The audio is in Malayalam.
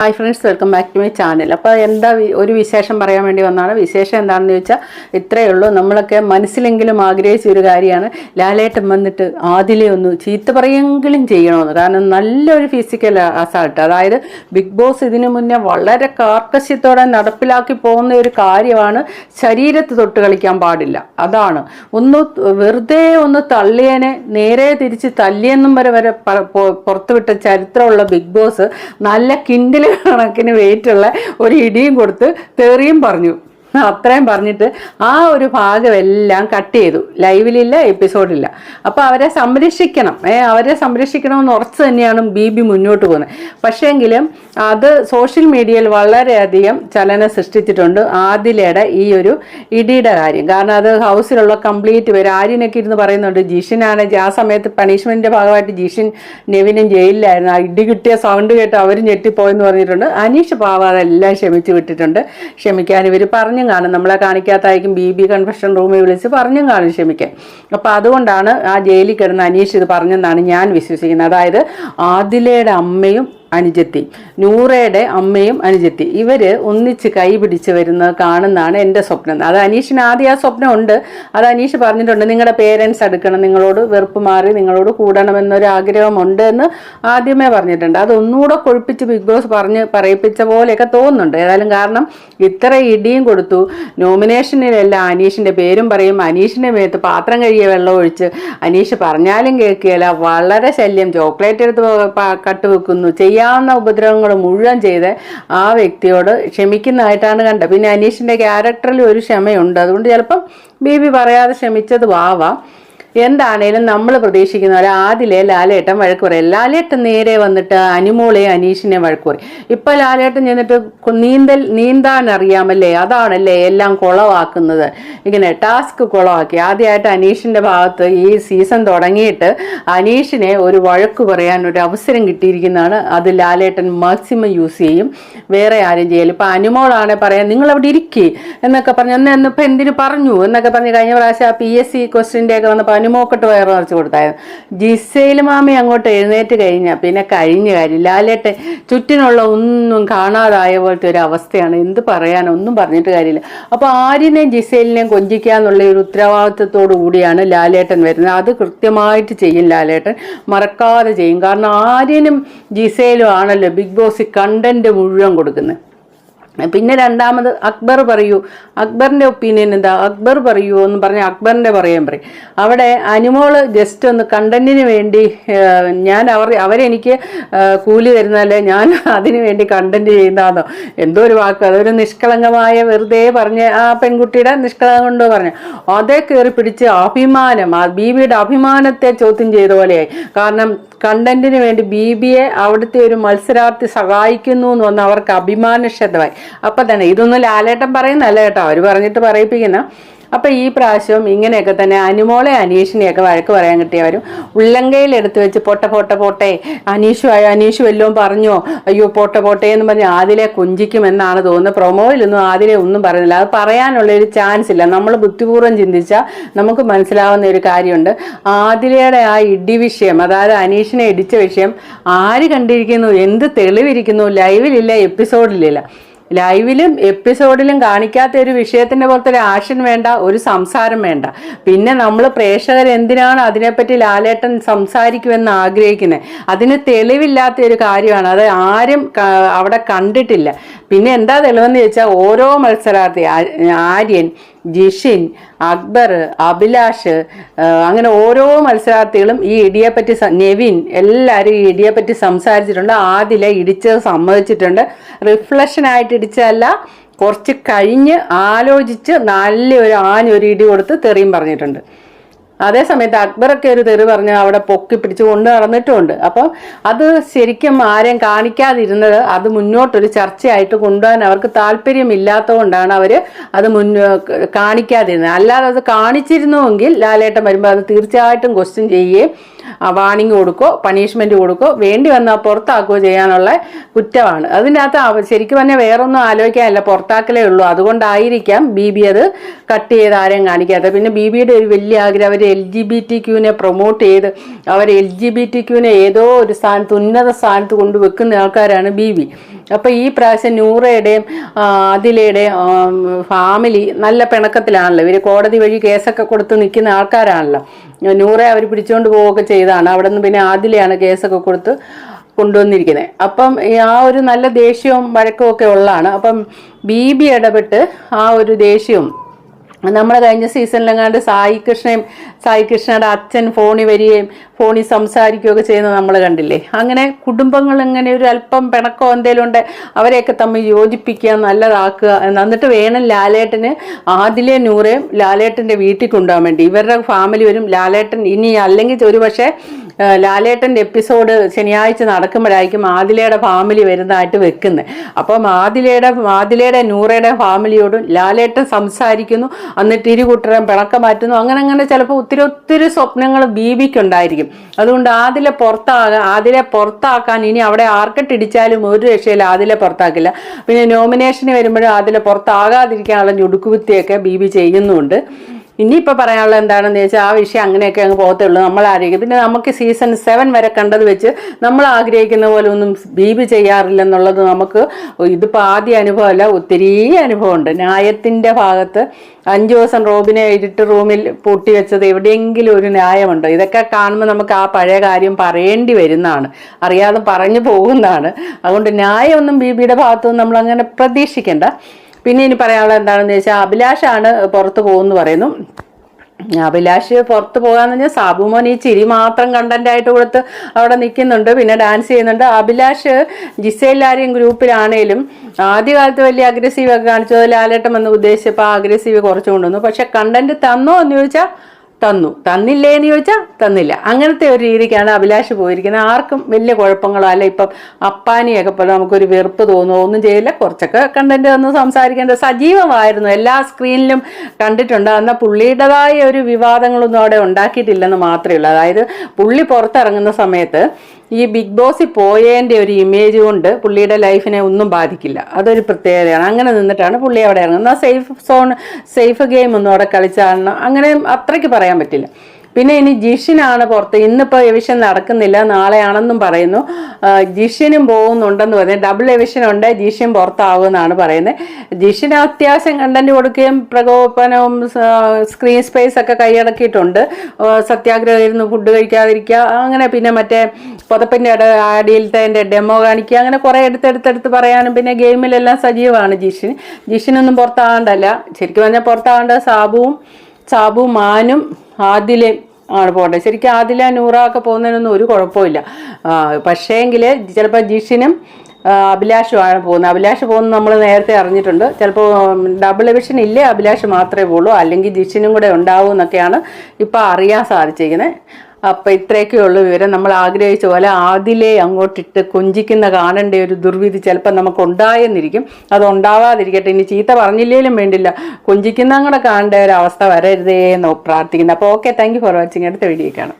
Hi friends welcome back to my channel അപ്പോൾ എന്താ ഒരു വിശേഷം പറയാൻ വേണ്ടി വന്നതാണ് വിശേഷം എന്താണെന്ന് ചോദിച്ചാൽ ഇത്രയേ ഉള്ളൂ. നമ്മളൊക്കെ മനസ്സിലെങ്കിലും ആഗ്രഹിച്ച ഒരു കാര്യമാണ്. ലാലേട്ടൻ വന്നിട്ട് ആദിലെ ഒന്ന് ചീത്ത പറയെങ്കിലും ചെയ്യണമെന്ന് കാരണം നല്ലൊരു ഫിസിക്കൽ അസാൾട്ട് അതായത് ബിഗ് ബോസ് ഇതിനു മുന്നേ വളരെ കാർക്കശ്യത്തോടെ നടപ്പിലാക്കി പോകുന്ന ഒരു കാര്യമാണ് ശരീരത്ത് തൊട്ട് കളിക്കാൻ പാടില്ല. അതാണ്. ഒന്ന് വെറുതെ ഒന്ന് തള്ളിയനെ നേരെ തിരിച്ച് തല്ലിയെന്നും വരെ വരെ പുറത്തുവിട്ട ചരിത്രമുള്ള ബിഗ് ബോസ് നല്ല കിൻഡിൽ കണക്കിന് വെയിറ്റുള്ള ഒരു ഇടിയും കൊടുത്ത് തെറിയും പറഞ്ഞു. അത്രയും പറഞ്ഞിട്ട് ആ ഒരു ഭാഗം എല്ലാം കട്ട് ചെയ്തു. ലൈവിലില്ല എപ്പിസോഡില്ല അപ്പോൾ അവരെ സംരക്ഷിക്കണം. അവരെ സംരക്ഷിക്കണമെന്ന് ഉറച്ച് തന്നെയാണ് ബി ബി മുന്നോട്ട് പോകുന്നത് പക്ഷേങ്കിലും അത് സോഷ്യൽ മീഡിയയിൽ വളരെയധികം ചലനം സൃഷ്ടിച്ചിട്ടുണ്ട് ആദിലയുടെ ഈ ഒരു ഇടിയുടെ കാര്യം. കാരണം അത് ഹൗസിലുള്ള കംപ്ലീറ്റ് പേര് ആര്യനൊക്കെ ഇരുന്ന് പറയുന്നുണ്ട് ജിഷിനാണ് ആ സമയത്ത് പണിഷ്മെന്റിന്റെ ഭാഗമായിട്ട് ജിഷിൻ നെവിനും ജയിലിലായിരുന്നു. ആ ഇടി കിട്ടിയ സൗണ്ട് കേട്ട് അവർ ഞെട്ടിപ്പോയെന്ന് പറഞ്ഞിട്ടുണ്ട്. അനീഷ് പാവ അതെല്ലാം ക്ഷമിച്ച് വിട്ടിട്ടുണ്ട്. ക്ഷമിക്കാൻ ഇവർ പറഞ്ഞും കാണും. നമ്മളെ കാണിക്കാത്തായിരിക്കും ബി ബി കൺഫെഷൻ റൂമിൽ വിളിച്ച് പറഞ്ഞും കാണും ക്ഷമിക്കാൻ. അപ്പോൾ അതുകൊണ്ടാണ് ആ ജയിലിൽ കിടന്ന് അനീഷ് ഇത് പറഞ്ഞെന്നാണ് ഞാൻ വിശ്വസിക്കുന്നത്. അതായത് ആദിലയുടെ അമ്മയും അനുജത്തി. നൂറയുടെ അമ്മയും അനുജത്തി. ഇവർ ഒന്നിച്ച് കൈ പിടിച്ച് വരുന്നത് കാണുന്നതാണ് എന്റെ സ്വപ്നം. അത് അനീഷിന് ആദ്യം ആ സ്വപ്നം ഉണ്ട് അത് അനീഷ് പറഞ്ഞിട്ടുണ്ട് നിങ്ങളുടെ പേരൻസ് അടുക്കണം നിങ്ങളോട് വെറുപ്പ് മാറി നിങ്ങളോട് കൂടണമെന്നൊരു ആഗ്രഹമുണ്ട് എന്ന് ആദ്യമേ പറഞ്ഞിട്ടുണ്ട്. അത് ഒന്നുകൂടെ കൊഴുപ്പിച്ച് ബിഗ് ബോസ് പറഞ്ഞ് പറയിപ്പിച്ച പോലെയൊക്കെ തോന്നുന്നുണ്ട്. ഏതായാലും കാരണം ഇത്ര ഇടിയും കൊടുത്തു. നോമിനേഷനിലെല്ലാം അനീഷിന്റെ പേരും പറയും. അനീഷിന്റെ മേത്ത് പാത്രം കഴുകിയ വെള്ളം ഒഴിച്ച് അനീഷ് പറഞ്ഞാലും കേൾക്കുകയില്ല. വളരെ ശല്യം. ചോക്ലേറ്റ് എടുത്ത് കട്ടുവെക്കുന്നു കട്ടുവെക്കുന്നു ചെയ്യാവുന്ന ഉപദ്രവങ്ങൾ മുഴുവൻ ചെയ്ത് ആ വ്യക്തിയോട് ക്ഷമിക്കുന്നതായിട്ടാണ് കണ്ടത്. പിന്നെ അനീഷിന്റെ ക്യാരക്ടറിൽ ഒരു ക്ഷമയുണ്ട്. അതുകൊണ്ട് ചിലപ്പം ബേബി പറയാതെ ക്ഷമിച്ചത് ആവാം. എന്താണേലും നമ്മൾ പ്രതീക്ഷിക്കുന്ന പോലെ ആദ്യമേ ലാലേട്ടൻ വഴക്ക് പറയും. ലാലേട്ടൻ നേരെ വന്നിട്ട് അനുമോളെ അനീഷിനെ വഴക്ക് പറയും. ഇപ്പൊ ലാലേട്ടൻ ചെന്നിട്ട് നീന്തൽ നീന്താൻ അറിയാമല്ലേ അതാണല്ലേ എല്ലാം കുളവാക്കുന്നത്. ഇങ്ങനെ ടാസ്ക് കുളവാക്കി. ആദ്യമായിട്ട് അനീഷിന്റെ ഭാഗത്ത് ഈ സീസൺ തുടങ്ങിയിട്ട് അനീഷിനെ ഒരു വഴക്ക് പറയാൻ ഒരു അവസരം കിട്ടിയിരിക്കുന്നതാണ്. അത് ലാലേട്ടൻ മാക്സിമം യൂസ് ചെയ്യും. വേറെ ആരും ചെയ്യലും ഇപ്പൊ അനുമോളാണ് പറയാൻ നിങ്ങൾ അവിടെ ഇരിക്കേ എന്നൊക്കെ പറഞ്ഞു അന്ന് എന്നിപ്പോ എന്തിനു പറഞ്ഞു? എന്നൊക്കെ പറഞ്ഞു കഴിഞ്ഞ പ്രാവശ്യം ആ പി എസ് സി ക്വസ്റ്റിന്റെ ഒക്കെ വന്നപ്പോൾ അനുമോക്കിട്ട് വയറ് നിറച്ച് കൊടുത്തായിരുന്നു. ജിസയിൽ മാമി അങ്ങോട്ട് എഴുന്നേറ്റ് കഴിഞ്ഞാൽ പിന്നെ കഴിഞ്ഞ കാര്യം ലാലേട്ടെ ചുറ്റിനുള്ള ഒന്നും കാണാതായ പോലത്തെ ഒരു അവസ്ഥയാണ്. എന്ത് പറയാൻ ഒന്നും പറഞ്ഞിട്ട് കാര്യമില്ല. അപ്പോൾ ആര്യനെയും ജിസയിലിനെയും കൊഞ്ചിക്കുക എന്നുള്ള ഒരു ഉത്തരവാദിത്വത്തോടു കൂടിയാണ് ലാലേട്ടൻ വരുന്നത്. അത് കൃത്യമായിട്ട് ചെയ്യും ലാലേട്ടൻ. മറക്കാതെ ചെയ്യും. കാരണം ആര്യനും ജിസയിലും ആണല്ലോ ബിഗ് ബോസ് കണ്ടന്റ് മുഴുവൻ കൊടുക്കുന്നത്. പിന്നെ രണ്ടാമത് അക്ബർ പറയൂ. അക്ബറിന്റെ ഒപ്പീനിയൻ എന്താ? അക്ബർ പറയൂ എന്ന് പറഞ്ഞ് അക്ബറിന്റെ പറയാൻ പറയും. അവിടെ അനുമോൾ ജസ്റ്റ് ഒന്ന് കണ്ടന്റിന് വേണ്ടി ഞാൻ അവർ അവരെനിക്ക് കൂലി തരുന്നാലേ ഞാൻ അതിന് വേണ്ടി കണ്ടന്റ് ചെയ്യുന്നതാണോ എന്തോ ഒരു വാക്ക്. അതൊരു നിഷ്കളങ്കമായ വെറുതെ പറഞ്ഞ ആ പെൺകുട്ടിയുടെ നിഷ്കളങ്കം കൊണ്ടോ പറഞ്ഞു. അതേ കയറി പിടിച്ച് അഭിമാനം ആ ബീബിയുടെ അഭിമാനത്തെ ചോദ്യം ചെയ്ത പോലെയായി. കാരണം കണ്ടന്റിന് വേണ്ടി ബി ബിയെ അവിടുത്തെ ഒരു മത്സരാർത്ഥി സഹായിക്കുന്നു എന്ന് പറഞ്ഞാൽ അവർക്ക് അഭിമാനക്ഷതമായി. അപ്പൊ തന്നെ ഇതൊന്നും ലാലേട്ടൻ പറയുന്നല്ല കേട്ടോ. അവർ പറഞ്ഞിട്ട് പറയിപ്പിക്കുന്ന. അപ്പം ഈ പ്രാവശ്യം ഇങ്ങനെയൊക്കെ തന്നെ അനുമോളെ അനീഷിനെയൊക്കെ വഴക്ക് പറയാൻ കിട്ടിയവരും ഉള്ളങ്കയിൽ എടുത്ത് വെച്ച് പൊട്ട പൊട്ട പോട്ടെ. അനീഷു ആയോ അനീഷു വല്ലതും പറഞ്ഞോ അയ്യോ പൊട്ട പോട്ടെ എന്ന് പറഞ്ഞ് ആദിലെ കുഞ്ചിക്കുമെന്നാണ് തോന്നുന്നത്. പ്രൊമോയിലൊന്നും ആദിലെ ഒന്നും പറയുന്നില്ല. അത് പറയാനുള്ള ഒരു ചാൻസ് ഇല്ല. നമ്മൾ ബുദ്ധിപൂർവം ചിന്തിച്ചാൽ നമുക്ക് മനസ്സിലാവുന്ന ഒരു കാര്യമുണ്ട്. ആദിലയുടെ ആ ഇടി വിഷയം അതായത് അനീഷിനെ ഇടിച്ച വിഷയം ആര് കണ്ടിരിക്കുന്നു? എന്ത് തെളിവിരിക്കുന്നു? ലൈവിലില്ല എപ്പിസോഡിലില്ല. ലൈവിലും എപ്പിസോഡിലും കാണിക്കാത്ത ഒരു വിഷയത്തിന്റെ പുറത്ത് ഒരു ആക്ഷൻ വേണ്ട ഒരു സംസാരം വേണ്ട. പിന്നെ നമ്മൾ പ്രേക്ഷകർ എന്തിനാണ് അതിനെപ്പറ്റി ലാലേട്ടൻ സംസാരിക്കുമെന്ന് ആഗ്രഹിക്കുന്നത് അതിന് തെളിവില്ലാത്ത ഒരു കാര്യമാണ്. അത് ആരും അവിടെ കണ്ടിട്ടില്ല. പിന്നെ എന്താ തെളിവെന്ന് ചോദിച്ചാൽ ഓരോ മത്സരാർത്ഥി ആര്യൻ ജിഷിൻ അക്ബർ അഭിലാഷ് അങ്ങനെ ഓരോ മത്സരാർത്ഥികളും ഈ ഇടിയെപ്പറ്റി പറ്റി നെവിൻ എല്ലാവരും ഈ ഇടിയെപ്പറ്റി സംസാരിച്ചിട്ടുണ്ട്. ആദിലെ ഇടിച്ചത് സമ്മതിച്ചിട്ടുണ്ട്. റിഫ്ലക്ഷൻ ആയിട്ട് ഇടിച്ചതല്ല കുറച്ച് കഴിഞ്ഞ് ആലോചിച്ച് നല്ലൊരു ആഞ്ഞ ഒരു ഇടി കൊടുത്ത് തെറിയും പറഞ്ഞിട്ടുണ്ട്. അതേ സമയത്ത് അക്ബറൊക്കെ ഒരു തെറി പറഞ്ഞ് അവിടെ പൊക്കി പിടിച്ച് കൊണ്ട് നടന്നിട്ടുമുണ്ട് അപ്പം അത് ശരിക്കും ആരെയും കാണിക്കാതിരുന്നത് അത് മുന്നോട്ടൊരു ചർച്ചയായിട്ട് കൊണ്ടുപോകാൻ അവർക്ക് താല്പര്യമില്ലാത്തതുകൊണ്ടാണ് അവർ അത് മുന്നോ കാണിക്കാതിരുന്നത്. അല്ലാതെ അത് കാണിച്ചിരുന്നുവെങ്കിൽ ലാലേട്ടൻ വരുമ്പോൾ അത് തീർച്ചയായിട്ടും ക്വസ്റ്റ്യൻ ചെയ്യുകയും വാണിംഗ് കൊടുക്കോ പണിഷ്മെന്റ് കൊടുക്കോ വേണ്ടി വന്നാൽ പുറത്താക്കുകയോ ചെയ്യാനുള്ള കുറ്റമാണ്. അവ- ശരിക്കും പറഞ്ഞാൽ വേറൊന്നും ആലോചിക്കാനില്ല പുറത്താക്കലേ ഉള്ളൂ. അതുകൊണ്ടായിരിക്കാം ബി ബി അത് കട്ട് ചെയ്ത് ആരെയും കാണിക്കാത്തത്. പിന്നെ ബി ബിയുടെ ഒരു വലിയ ആഗ്രഹം അവർ എൽ ജി ബി ടി ക്യൂവിനെ പ്രൊമോട്ട് ചെയ്ത് അവർ എൽ ജി ബി ടി ക്യൂവിനെ ഏതോ ഒരു സ്ഥാനത്ത് ഉന്നത സ്ഥാനത്ത് കൊണ്ടുവെക്കുന്ന ആൾക്കാരാണ് ബി ബി അപ്പോൾ ഈ പ്രാവശ്യം നൂറയുടെയും അതിലയുടെയും ഫാമിലി നല്ല പിണക്കത്തിലാണല്ലോ. ഇവർ കോടതി വഴി കേസൊക്കെ കൊടുത്ത് നിൽക്കുന്ന ആൾക്കാരാണല്ലോ. നൂറെ അവർ പിടിച്ചുകൊണ്ട് പോവുകയൊക്കെ ചെയ്തതാണ്. അവിടെ നിന്ന് പിന്നെ ആദിലയാണ് കേസൊക്കെ കൊടുത്ത് കൊണ്ടുവന്നിരിക്കുന്നത് അപ്പം ആ ഒരു നല്ല ദേഷ്യവും വഴക്കവും ഒക്കെ ഉള്ളതാണ്. അപ്പം ബി ബി ഇടപെട്ട് ആ ഒരു ദേഷ്യവും നമ്മൾ കഴിഞ്ഞ സീസണിലെങ്ങാണ്ട് സായി കൃഷ്ണയും സായി കൃഷ്ണയുടെ അച്ഛൻ ഫോണിൽ വരികയും ഫോണിൽ സംസാരിക്കുകയൊക്കെ ചെയ്യുന്നത് നമ്മൾ കണ്ടില്ലേ? അങ്ങനെ കുടുംബങ്ങൾ ഇങ്ങനെ ഒരു അല്പം പിണക്കോ എന്തെങ്കിലും ഉണ്ട് അവരെയൊക്കെ തമ്മിൽ യോജിപ്പിക്കുക നല്ലതാക്കുക. എന്നിട്ട് വേണം ലാലേട്ടന് ആദിലെ നൂറേയും ലാലേട്ടന്റെ വീട്ടിൽ കൊണ്ടുപോകാൻ വേണ്ടി. ഇവരുടെ ഫാമിലി വരും. ലാലേട്ടൻ ഇനി അല്ലെങ്കിൽ ഒരു പക്ഷേ ലാലേട്ടന്റെ എപ്പിസോഡ് ശനിയാഴ്ച നടക്കുമ്പോഴായിരിക്കും ആദിലയുടെ ഫാമിലി വരുന്നതായിട്ട് വെക്കുന്നത് അപ്പം ആദിലയുടെ ആദിലയുടെ നൂറയുടെ ഫാമിലിയോടും ലാലേട്ടൻ സംസാരിക്കുന്നു. എന്നിട്ട് ഇരുകൂട്ടരം പിണക്കം മാറ്റുന്നു. അങ്ങനെ അങ്ങനെ ചിലപ്പോൾ ഒത്തിരി ഒത്തിരി സ്വപ്നങ്ങൾ ബീബിക്കുണ്ടായിരിക്കും. അതുകൊണ്ട് ആദിലെ പുറത്താകാൻ ആദിലെ പുറത്താക്കാൻ ഇനി അവിടെ ആർക്കിട്ടിടിച്ചാലും ഒരു രക്ഷയില്ല ആദിലെ പുറത്താക്കില്ല. പിന്നെ നോമിനേഷന് വരുമ്പോഴും ആദിലെ പുറത്താകാതിരിക്കാനുള്ള ഞുടുക്കുവിത്തിയൊക്കെ ബീബി ചെയ്യുന്നുണ്ട്. ഇനിയിപ്പോൾ പറയാനുള്ളത് എന്താണെന്ന് വെച്ചാൽ ആ വിഷയം അങ്ങനെയൊക്കെ അങ്ങ് പോകത്തുള്ളൂ. നമ്മൾ ആഗ്രഹിക്കും. പിന്നെ നമുക്ക് സീസൺ സെവൻ വരെ കണ്ടത് വെച്ച് നമ്മൾ ആഗ്രഹിക്കുന്ന പോലെ ഒന്നും ബീബി ചെയ്യാറില്ലെന്നുള്ളത് നമുക്ക് ഇതിപ്പോൾ ആദ്യ അനുഭവമല്ല ഒത്തിരി അനുഭവമുണ്ട്. ന്യായത്തിന്റെ ഭാഗത്ത് അഞ്ച് ദിവസം റോബിനെ ഇരുട്ട് റൂമിൽ പൂട്ടി വെച്ചത് എവിടെയെങ്കിലും ഒരു ന്യായമുണ്ടോ? ഇതൊക്കെ കാണുമ്പോൾ നമുക്ക് ആ പഴയ കാര്യം പറയേണ്ടി വരുന്നതാണ്. അറിയാതെ പറഞ്ഞു പോകുന്നതാണ്. അതുകൊണ്ട് ന്യായമൊന്നും ബീബിയുടെ ഭാഗത്തുനിന്ന് നമ്മൾ അങ്ങനെ പ്രതീക്ഷിക്കേണ്ട. പിന്നെ ഇനി പറയാനുള്ളത് എന്താണെന്ന് വെച്ചാൽ അഭിലാഷാണ് പുറത്ത് പോകുമെന്ന് പറയുന്നു. അഭിലാഷ് പുറത്ത് പോകാന്ന് പറഞ്ഞാൽ സാബുമോൻ ഈ ചിരി മാത്രം കണ്ടന്റ് ആയിട്ട് കൊടുത്ത് അവിടെ നിൽക്കുന്നുണ്ട്. പിന്നെ ഡാൻസ് ചെയ്യുന്നുണ്ട്. അഭിലാഷ് ജിസയിലാരെയും ഗ്രൂപ്പിലാണേലും ആദ്യകാലത്ത് വലിയ അഗ്രസീവ് ഒക്കെ കാണിച്ചത് ലാലേട്ടം എന്ന് ഉദ്ദേശിച്ചപ്പോൾ ആ അഗ്രസീവ് കുറച്ച് കൊണ്ടുവന്നു. പക്ഷെ കണ്ടന്റ് തന്നോ എന്ന് ചോദിച്ചാൽ തന്നു. തന്നില്ലേ എന്ന് ചോദിച്ചാൽ തന്നില്ല. അങ്ങനത്തെ ഒരു രീതിക്കാണ് അഭിലാഷ് പോയിരിക്കുന്നത്. ആർക്കും വലിയ കുഴപ്പങ്ങളോ അല്ല ഇപ്പം അപ്പാനിയൊക്കെ പോലെ നമുക്കൊരു വെറുപ്പ് തോന്നുമോ ഒന്നും ചെയ്യില്ല കുറച്ചൊക്കെ കണ്ടന്റ് ഒന്ന് സംസാരിക്കേണ്ടത് സജീവമായിരുന്നു. എല്ലാ സ്ക്രീനിലും കണ്ടിട്ടുണ്ട്. എന്നാൽ പുള്ളിയുടേതായ ഒരു വിവാദങ്ങളൊന്നും അവിടെ ഉണ്ടാക്കിയിട്ടില്ലെന്ന് മാത്രമേ ഉള്ളൂ. അതായത് പുള്ളി പുറത്തിറങ്ങുന്ന സമയത്ത് ഈ ബിഗ് ബോസിൽ പോയതിന്റെ ഒരു ഇമേജ് കൊണ്ട് പുള്ളിയുടെ ലൈഫിനെ ഒന്നും ബാധിക്കില്ല. അതൊരു പ്രത്യേകതയാണ്. അങ്ങനെ നിന്നിട്ടാണ് പുള്ളി അവിടെ ഇറങ്ങുന്നത്. സേഫ് സോൺ സേഫ് ഗെയിം ഒന്നും അവിടെ കളിച്ചാണ് അങ്ങനെ അത്രയ്ക്ക് പറയാൻ പറ്റില്ല. പിന്നെ ഇനി ജിഷിനാണ് പുറത്ത്. ഇന്നിപ്പോൾ എവിഷൻ നടക്കുന്നില്ല നാളെയാണെന്നും പറയുന്നു. ജിഷിനും പോകുന്നുണ്ടെന്ന് പറഞ്ഞു ഡബിൾ എവിഷൻ ഉണ്ട് ജിഷൻ പുറത്താവുമെന്നാണ് പറയുന്നത്. ജിഷിന് അത്യാവശ്യം കണ്ടന്റ് കൊടുക്കുകയും പ്രകോപനവും സ്ക്രീൻ സ്പേസ് ഒക്കെ കൈയടക്കിയിട്ടുണ്ട്. സത്യാഗ്രഹം ഇരുന്ന് ഫുഡ് കഴിക്കാതിരിക്കുക അങ്ങനെ പിന്നെ മറ്റേ പുതപ്പിന്റെ ഇട അടിയിലത്തെ അതിന്റെ ഡെമോ കാണിക്കുക അങ്ങനെ കുറേ എടുത്തെടുത്തെടുത്ത് പറയാനും പിന്നെ ഗെയിമിലെല്ലാം സജീവമാണ് ജിഷിൻ ജിഷിനൊന്നും പുറത്താകണ്ടല്ല. ശരിക്കും പറഞ്ഞാൽ പുറത്താവേണ്ട സാബുവും സാബു മാനും ആദിലയും ആണ് പോകേണ്ടത് ശരിക്കും ആദില നൂറ പോകുന്നതിനൊന്നും ഒരു കുഴപ്പമില്ല. പക്ഷേങ്കിൽ ചിലപ്പോൾ ജിഷിനും അഭിലാഷുമാണ് പോകുന്നത്. അഭിലാഷ് പോകുന്നത് നമ്മൾ നേരത്തെ അറിഞ്ഞിട്ടുണ്ട്. ചിലപ്പോൾ ഡബിൾ എവിഷൻ ഇല്ലേ അഭിലാഷ് മാത്രമേ പോകുള്ളൂ അല്ലെങ്കിൽ ജിഷിനും കൂടെ ഉണ്ടാവും എന്നൊക്കെയാണ് ഇപ്പോൾ അറിയാൻ സാധിച്ചിരിക്കുന്നത്. അപ്പം ഇത്രയൊക്കെ ഉള്ളു വിവരം. നമ്മൾ ആഗ്രഹിച്ച പോലെ ആദിലെ അങ്ങോട്ടിട്ട് കൊഞ്ചിക്കുന്ന കാണേണ്ട ഒരു ദുർവിധി ചിലപ്പോൾ നമുക്ക് ഉണ്ടായെന്നിരിക്കും അത് ഉണ്ടാവാതിരിക്കട്ടെ. ഇനി ചീത്ത പറഞ്ഞില്ലേലും വേണ്ടില്ല. കൊഞ്ചിക്കുന്ന കൂടെ കാണേണ്ട ഒരു അവസ്ഥ വരരുതേ എന്ന് പ്രാർത്ഥിക്കുന്നു അപ്പോൾ ഓക്കെ താങ്ക് ഫോർ വാച്ചിങ് അടുത്ത വീഡിയോ കാണാം.